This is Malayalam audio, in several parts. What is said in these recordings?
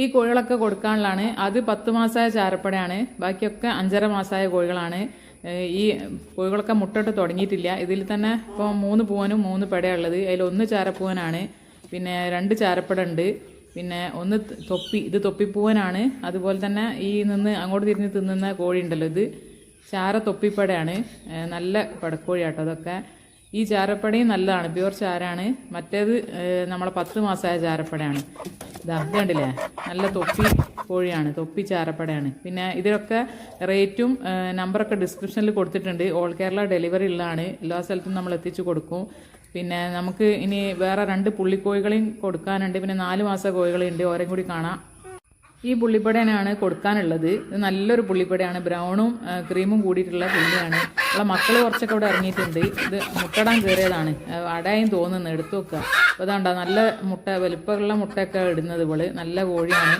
ഈ കോഴികളൊക്കെ കൊടുക്കാനുള്ളതാണ്. അത് പത്ത് മാസമായ ചാരപ്പടയാണ്. ബാക്കിയൊക്കെ അഞ്ചര മാസമായ കോഴികളാണ്. ഈ കോഴികളൊക്കെ മുട്ടിട്ട് തുടങ്ങിയിട്ടില്ല. ഇതിൽ തന്നെ ഇപ്പോൾ മൂന്ന് പൂവനും മൂന്ന് പെടയുള്ളത് അതിൽ ഒന്ന് ചാരപ്പൂവനാണ്. പിന്നെ രണ്ട് ചാരപ്പട ഉണ്ട് പിന്നെ ഒന്ന് തൊപ്പി. ഇത് തൊപ്പിപ്പൂവനാണ്. അതുപോലെ തന്നെ ഈ നിന്ന് അങ്ങോട്ട് തിരിഞ്ഞ് തിന്നുന്ന കോഴി ഉണ്ടല്ലോ ഇത്. ചാര തൊപ്പിപ്പടയാണ്. നല്ല പടക്കോഴി പടക്കോഴിയാട്ടോ അതൊക്കെ. ഈ ചാരപ്പടയും നല്ലതാണ്. പ്യുവർ ചാരാണ്. മറ്റേത് നമ്മളെ പത്ത് മാസമായ ചാരപ്പടയാണ്. ഇതാ കണ്ടില്ലേ? നല്ല തൊപ്പി കോഴിയാണ് തൊപ്പി ചാരപ്പടയാണ്. പിന്നെ ഇതിലൊക്കെ റേറ്റും നമ്പറൊക്കെ ഡിസ്ക്രിപ്ഷനിൽ കൊടുത്തിട്ടുണ്ട്. ഓൾ കേരള ഡെലിവറി ഉള്ളതാണ്. എല്ലാ സ്ഥലത്തും നമ്മൾ എത്തിച്ചു കൊടുക്കും. പിന്നെ നമുക്ക് ഇനി വേറെ രണ്ട് പുള്ളിക്കോഴികളെയും കൊടുക്കാനുണ്ട്. പിന്നെ നാല് മാസം കോഴികളുണ്ട്. ഓരോ കൂടി കാണാം. ഈ പുള്ളിപ്പടയാണ് കൊടുക്കാനുള്ളത്. ഇത് നല്ലൊരു പുള്ളിപ്പടയാണ്. ബ്രൗണും ക്രീമും കൂടിയിട്ടുള്ള പുള്ളിയാണ്. ഉള്ള മക്കൾ കുറച്ചൊക്കെ ഇവിടെ ഇറങ്ങിയിട്ടുണ്ട്. ഇത് മുട്ടടാൻ കയറിയതാണ്. അടയും തോന്നുന്നു. എടുത്തു വെക്കുക അപ്പോൾ അതാണ്ട നല്ല മുട്ട വലിപ്പമുള്ള മുട്ടയൊക്കെ ഇടുന്നത് ഇവൾ. നല്ല കോഴിയാണ്.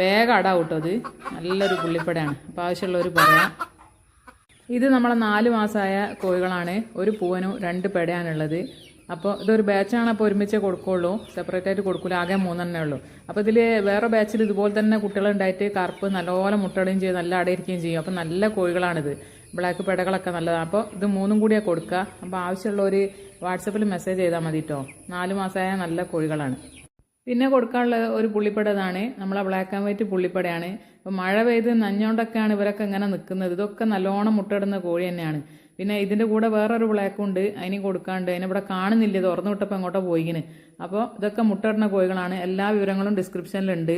വേഗം അട കൂട്ടോ അത്. നല്ലൊരു പുള്ളിപ്പടയാണ്. അപ്പോൾ ആവശ്യമുള്ളവർ പറയാം. ഇത് നമ്മളെ നാല് മാസമായ കോഴികളാണ്. ഒരു പൂവനും രണ്ട് പെടയാണുള്ളത്. അപ്പോൾ ഇതൊരു ബാച്ചാണ് അപ്പോൾ ഒരുമിച്ച് കൊടുക്കുള്ളൂ. സെപ്പറേറ്റ് ആയിട്ട് കൊടുക്കില്ല ആകെ മൂന്നെണ്ണേ ഉള്ളൂ. അപ്പോൾ ഇതിൽ വേറെ ബാച്ചിൽ ഇതുപോലെ തന്നെ കുട്ടികളുണ്ടായിട്ട് കറുപ്പ് നല്ലപോലെ മുട്ടടുകയും ചെയ്യും. നല്ല അടയിരിക്കുകയും ചെയ്യും. അപ്പോൾ നല്ല കോഴികളാണിത്. ബ്ലാക്ക് പെടകളൊക്കെ നല്ലതാണ് അപ്പോൾ ഇത് മൂന്നും കൂടിയാണ് കൊടുക്കുക അപ്പോൾ ആവശ്യമുള്ളവർ വാട്സപ്പിൽ മെസ്സേജ് ചെയ്താൽ മതി കേട്ടോ നാല് മാസമായ നല്ല കോഴികളാണ്. പിന്നെ കൊടുക്കാനുള്ള ഒരു പുള്ളിപ്പടതാണ് നമ്മളെ ബ്ലാക്ക് ആൻഡ് വൈറ്റ് പുള്ളിപ്പടയാണ്. അപ്പോൾ മഴ പെയ്ത് നഞ്ഞോണ്ടൊക്കെയാണ് ഇവരൊക്കെ ഇങ്ങനെ നിൽക്കുന്നത് ഇതൊക്കെ നല്ലോണം മുട്ടയിടുന്ന കോഴി തന്നെയാണ്. പിന്നെ ഇതിന്റെ കൂടെ വേറൊരു ഉണ്ട്. അതിന് കൊടുക്കാണ്ട് അതിനിവിടെ കാണുന്നില്ല. തുറന്നു വിട്ടപ്പോൾ എങ്ങോട്ടോ പോയിക്കിന്. അപ്പോൾ ഇതൊക്കെ മുട്ടയിടുന്ന കോഴികളാണ്. എല്ലാ വിവരങ്ങളും ഡിസ്ക്രിപ്ഷനിലുണ്ട്